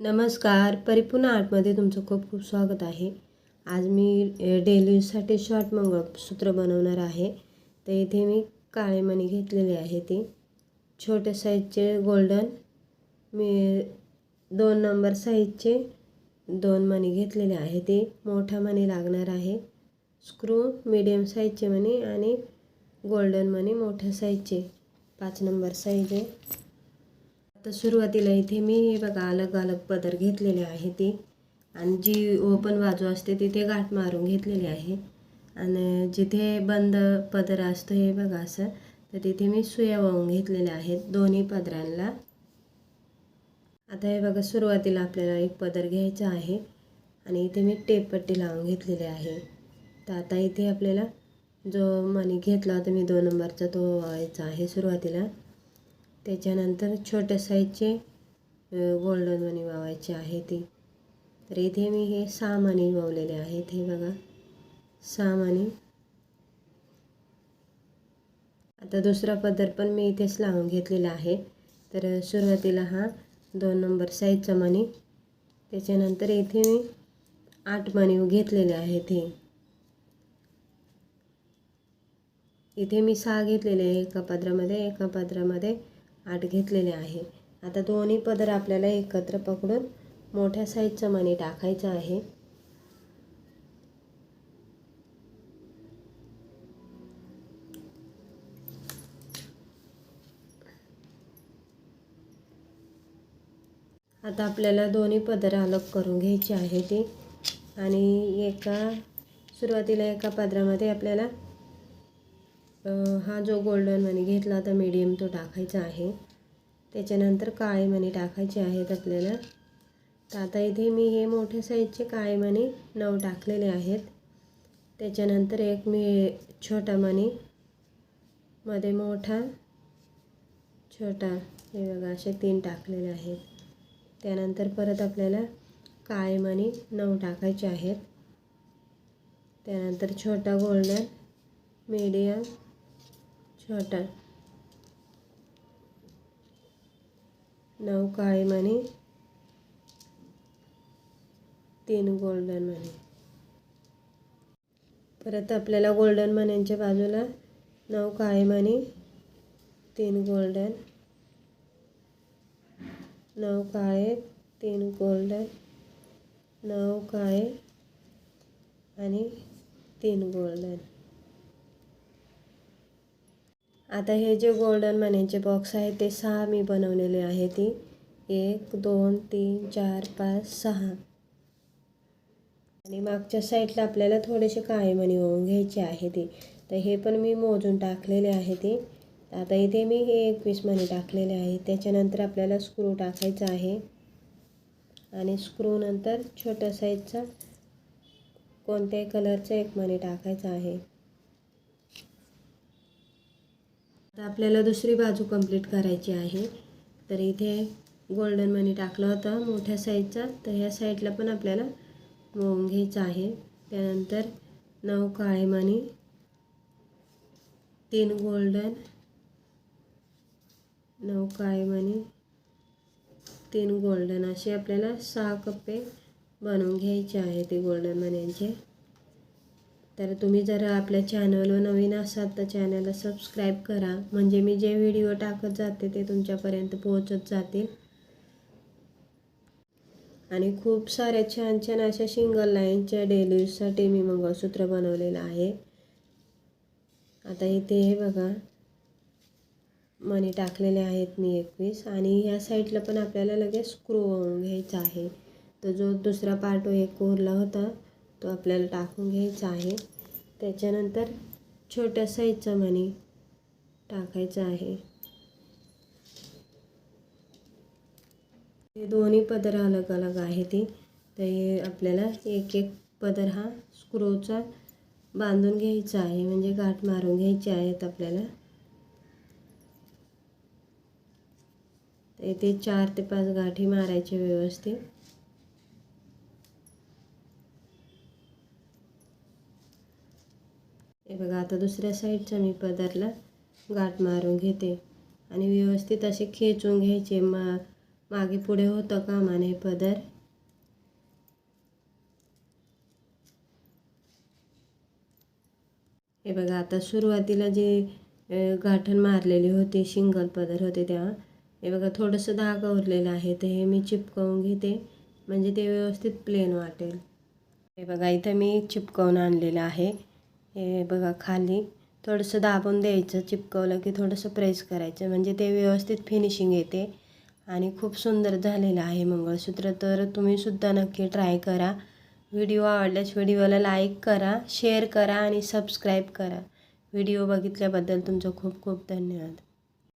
नमस्कार परिपूर्ण आर्टमध्ये तुमचं खूप खूप स्वागत आहे. आज मी डेलीसाठी शॉर्ट मंगळसूत्र बनवणार आहे. तर इथे मी काळे मणी घेतलेले आहे ती. छोट्या साईजचे गोल्डन मी दोन नंबर साईजचे दोन मणी घेतलेले आहे ते. मोठा मणी लागणार आहे. स्क्रू मीडियम साईजचे मणी आणि गोल्डन मणी मोठ्या साईजचे. पाच नंबर साईज आहे. तर सुरुवातीला इथे मी बघा अलग अलग पदर घेतलेले आहे ती. आणि जी ओपन बाजू असते तिथे गाठ मारून घेतलेली आहे. आणि जिथे बंद पदर असतो हे बघा असं तर तिथे मी सुया वाहून घेतलेल्या आहेत दोन्ही पदरांना आता हे बघा सुरुवातीला आपल्याला एक पदर घ्यायचा आहे आणि इथे मी टेपपट्टी लावून घेतलेली आहे. तर आता इथे आपल्याला जो मणी घेतला होता मी दोन नंबरचा तो व्हायचा आहे सुरुवातीला. त्याच्यानंतर छोट्या साईजचे गोल्डन मनी वावायचे आहे ती. तर इथे मी हे सहा मणी वावलेले आहेत हे बघा. सहा मणी आता दुसरा पदर पण मी इथेच लावून घेतलेला आहे. तर सुरुवातीला हा दोन नंबर साईजचा मणी त्याच्यानंतर इथे मी आठ मणी घेतलेले आहेत हे. इथे मी सहा घेतलेले आहे एका पात्रामध्ये एका पात्रामध्ये आठ घेतलेले आहे. आता दोन्ही पदर आपल्याला एकत्र पकडून मोठ्या साईजचं मणी टाकायचं आहे. आता आपल्याला दोन्ही पदर अलग करून घ्यायची आहे ते. आणि एका सुरुवातीला एका पदरामध्ये आपल्याला हा जो गोल्डन मनी घेतला तर मीडियम तो टाकायचा आहे. त्याच्यानंतर काळे मणी टाकायचे आहेत आपल्याला तर आता इथे मी हे मोठ्या साईजचे काळे मणी नऊ टाकलेले आहेत. त्याच्यानंतर एक मी छोटा मणी मध्ये मोठा छोटा हे बघा असे तीन टाकलेले आहेत. त्यानंतर परत आपल्याला काळे मणी नऊ टाकायचे आहेत. त्यानंतर छोटा गोल्डन मीडियम छोटा नऊ काळे मणी तीन गोल्डन मणी परत आपल्याला गोल्डन मण्यांच्या बाजूला नऊ काळे मणी तीन गोल्डन नऊ काळे तीन गोल्डन नऊ काळे आणि तीन गोल्डन आता हे जे गोल्डन मण्यांचे बॉक्स आहेत ते सहा मी बनवलेले आहे ती. एक दोन तीन चार पाच सहा. आणि मागच्या साईडला आपल्याला थोडेसे काळे मणी होऊन घ्यायचे आहे ते. तर हे पण मी मोजून टाकलेले आहे ते. आता इथे मी हे एकवीस मणी टाकलेले आहे. त्याच्यानंतर आपल्याला स्क्रू टाकायचा आहे. आणि स्क्रूनंतर छोट्या साईजचा कोणत्याही कलरचा एक मणी टाकायचा आहे. आता आपल्याला दुसरी बाजू कंप्लीट करायची आहे. तर इथे गोल्डन मनी टाकला होता मोठ्या साईजचा तर ह्या साईडला पण आपल्याला मोहून घ्यायचं आहे. त्यानंतर नऊ काळे मणी तीन गोल्डन नऊ काळे मणी तीन गोल्डन असे आपल्याला सहा कप्पे बनवून घ्यायचे आहे ते गोल्डन मण्यांचे तर तुम्ही जर आपल्या चॅनलवर नवीन असाल तर चॅनलला सबस्क्राईब करा. म्हणजे मी जे व्हिडिओ टाकत जाते ते तुमच्यापर्यंत पोहोचत जातील. आणि खूप साऱ्या छान छान अशा सिंगल लाईनच्या डेली मी मंगळसूत्र बनवलेलं आहे. आता इथे हे बघा. मणी टाकलेले आहेत मी एकवीस आणि ह्या साईडला पण आपल्याला लगेच स्क्रू होऊन घ्यायचा आहे. तो जो दुसरा पार्ट एक कोरला होता तो आपल्याला टाकून घ्यायचा आहे. त्याच्यानंतर छोट्या साईजचा मनी टाकायचा आहे. हे दोन्ही पदर अलग अलग आहे ती तर हे आपल्याला एक एक पदर हा स्क्रूचा बांधून घ्यायचा आहे. म्हणजे गाठ मारून घ्यायची आहेत आपल्याला. तर इथे चार ते पाच गाठी मारायचे व्यवस्थित. हे बघा आता दुसऱ्या साईडचा मी पदरला गाठ मारून घेते. आणि व्यवस्थित असे खेचून घ्यायचे. मा मागे पुढे होतं कामाने पदर? हे बघा आता सुरुवातीला जे गाठण मारलेली होती शिंगल पदर होते तेव्हा हे बघा थोडंसं धाग उरलेलं आहे. तर हे मी चिपकवून घेते. म्हणजे ते व्यवस्थित प्लेन वाटेल. हे बघा इथं मी चिपकवून आणलेलं आहे. हे बघा खाली थोडंसं दाबून द्यायचं चिपकवलं की थोडंसं प्रेस करायचं. म्हणजे ते व्यवस्थित फिनिशिंग येते आणि खूप सुंदर झालेलं आहे मंगळसूत्र. तर तुम्हीसुद्धा नक्की ट्राय करा. व्हिडिओ आवडल्यास व्हिडिओला लाईक करा शेअर करा आणि सबस्क्राईब करा. व्हिडिओ बघितल्याबद्दल तुमचं खूप खूप धन्यवाद.